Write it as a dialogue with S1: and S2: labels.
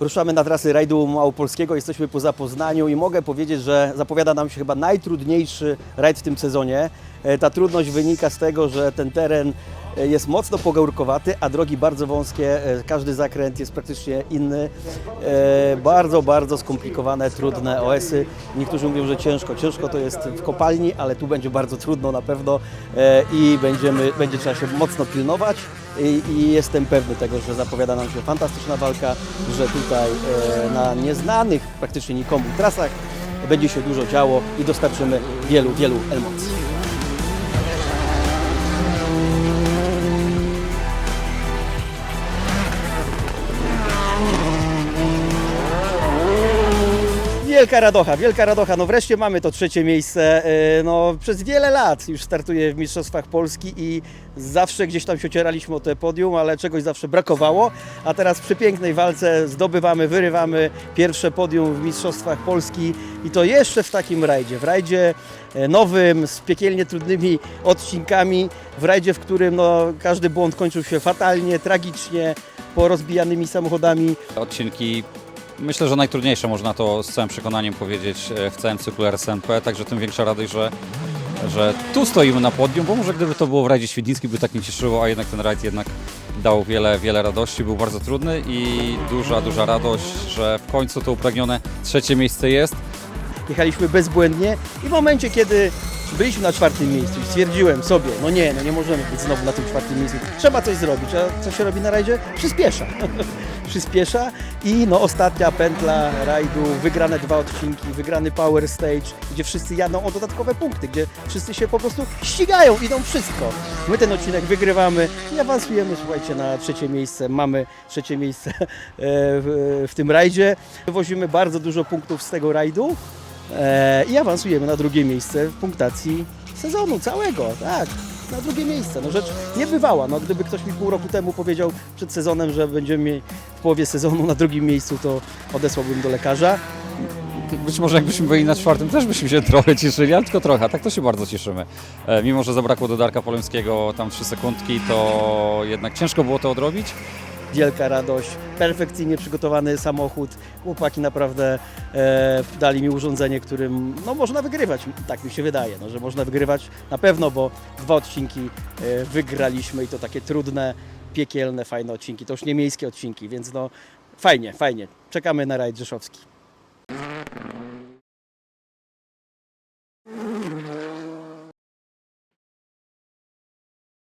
S1: Ruszamy na trasy rajdu małopolskiego, jesteśmy po Zapoznaniu i mogę powiedzieć, że zapowiada nam się chyba najtrudniejszy rajd w tym sezonie. E, Ta trudność wynika z tego, że ten teren jest mocno pogórkowaty, a drogi bardzo wąskie, e, każdy zakręt jest praktycznie inny. E, Bardzo, bardzo skomplikowane, trudne OS-y. Niektórzy mówią, że ciężko. Ciężko to jest w kopalni, ale tu będzie bardzo trudno na pewno e, i będziemy, będzie trzeba się mocno pilnować. I, I jestem pewny tego, że zapowiada nam się fantastyczna walka, że tutaj e, na nieznanych praktycznie nikomu trasach będzie się dużo działo i dostarczymy wielu, wielu emocji. Wielka radocha, wielka radocha. No wreszcie mamy to trzecie miejsce. E, No, przez wiele lat już startuję w Mistrzostwach Polski i zawsze gdzieś tam się ocieraliśmy o te podium, ale czegoś zawsze brakowało. A teraz w przepięknej walce zdobywamy, wyrywamy pierwsze podium w Mistrzostwach Polski i to jeszcze w takim rajdzie. W rajdzie e, nowym, z piekielnie trudnymi odcinkami, w rajdzie, w którym no, każdy błąd kończył się fatalnie, tragicznie, porozbijanymi samochodami.
S2: Odcinki myślę, że najtrudniejsze, można to z całym przekonaniem powiedzieć e, w całym cyklu RSNP, także tym większa radość, że, że tu stoimy na podium, bo może gdyby to było w rajdzie świdnickim by tak nie cieszyło, a jednak ten rajd jednak dał wiele, wiele radości, był bardzo trudny i duża, duża radość, że w końcu to upragnione trzecie miejsce jest.
S1: jechaliśmy bezbłędnie i w momencie, kiedy byliśmy na czwartym miejscu i stwierdziłem sobie, no nie, no nie możemy być znowu na tym czwartym miejscu, trzeba coś zrobić, a co się robi na rajdzie? Przyspiesza. Przyspiesza i no ostatnia pętla rajdu, wygrane dwa odcinki, wygrany Power Stage, gdzie wszyscy jadą o dodatkowe punkty, gdzie wszyscy się po prostu ścigają, idą wszystko. My ten odcinek wygrywamy i awansujemy, słuchajcie, na trzecie miejsce. Mamy trzecie miejsce e, w, w tym rajdzie. Wywozimy bardzo dużo punktów z tego rajdu. E, i awansujemy na drugie miejsce w punktacji sezonu całego, tak. Na drugie miejsce. No rzecz niebywała. No, gdyby ktoś mi pół roku temu powiedział przed sezonem, że będziemy mieli w połowie sezonu na drugim miejscu, to odesłałbym do lekarza.
S2: Być może jakbyśmy byli na czwartym, też byśmy się trochę cieszyli, ale tylko trochę, tak to się bardzo cieszymy. E, Mimo, że zabrakło do Darka Polemskiego tam trzy sekundki, to jednak ciężko było to odrobić.
S1: Wielka radość, perfekcyjnie przygotowany samochód. Chłopaki naprawdę e, dali mi urządzenie, którym no, można wygrywać. Tak mi się wydaje, no, że można wygrywać na pewno, bo dwa odcinki e, wygraliśmy i to takie trudne, piekielne, fajne odcinki. To już nie miejskie odcinki, więc no fajnie, fajnie. Czekamy na rajd rzeszowski.